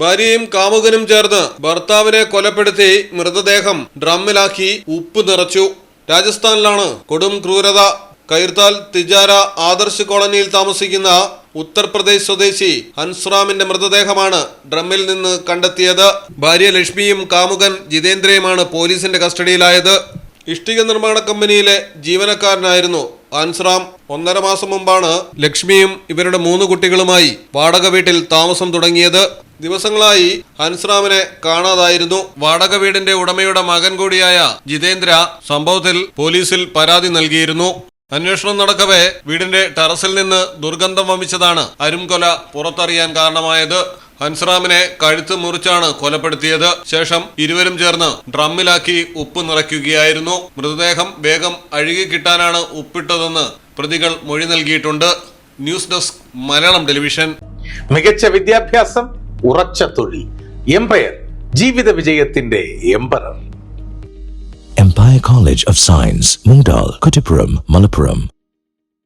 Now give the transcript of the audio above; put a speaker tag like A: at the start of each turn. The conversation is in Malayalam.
A: ഭാര്യയും കാമുകനും ചേർന്ന് ഭർത്താവിനെ കൊലപ്പെടുത്തി മൃതദേഹം ഡ്രമ്മിലാക്കി ഉപ്പ് നിറച്ചു. രാജസ്ഥാനിലാണ് കൊടും ക്രൂരത. കൈർത്താൽ തിജാര ആദർശ് കോളനിയിൽ താമസിക്കുന്ന ഉത്തർപ്രദേശ് സ്വദേശി ഹൻസ്റാമിന്റെ മൃതദേഹമാണ് ഡ്രമ്മിൽ നിന്ന് കണ്ടെത്തിയത്. ഭാര്യ ലക്ഷ്മിയും കാമുകൻ ജിതേന്ദ്രയുമാണ് പോലീസിന്റെ കസ്റ്റഡിയിലായത്. ഇഷ്ടിക നിർമ്മാണ കമ്പനിയിലെ ജീവനക്കാരനായിരുന്നു അൻസ്റാം ഒന്നര മാസം മുമ്പാണ് ലക്ഷ്മിയും ഇവരുടെ മൂന്ന് കുട്ടികളുമായി വാടക വീട്ടിൽ താമസം തുടങ്ങിയത്. ദിവസങ്ങളായി ഹൻസ്രാമിനെ കാണാതായിരുന്നു. വാടക വീടിന്റെ ഉടമയുടെ മകൻ കൂടിയായ ജിതേന്ദ്ര സംഭവത്തിൽ പോലീസിൽ പരാതി നൽകിയിരുന്നു. അന്വേഷണം നടക്കവേ വീടിന്റെ ടെറസിൽ നിന്ന് ദുർഗന്ധം വമിച്ചതാണ് അരുംകൊല പുറത്തറിയാൻ കാരണമായത്. ഹൻസ്രാമിനെ കഴുത്ത് മുറിച്ചാണ് കൊലപ്പെടുത്തിയത്. ശേഷം ഇരുവരും ചേർന്ന് ഡ്രമ്മിലാക്കി ഉപ്പ് നിറയ്ക്കുകയായിരുന്നു. മൃതദേഹം വേഗം അഴുകി കിട്ടാനാണ് ഉപ്പിട്ടതെന്ന് പ്രതികൾ മൊഴി നൽകിയിട്ടുണ്ട്. News desk Malayalam television.
B: മികച്ച വിദ്യാഭ്യാസം ഉറച്ച തൊഴിൽ എംപയർ ജീവിത വിജയത്തിന്റെ Empire
C: Empire college of science Mundal Kuttippuram Malappuram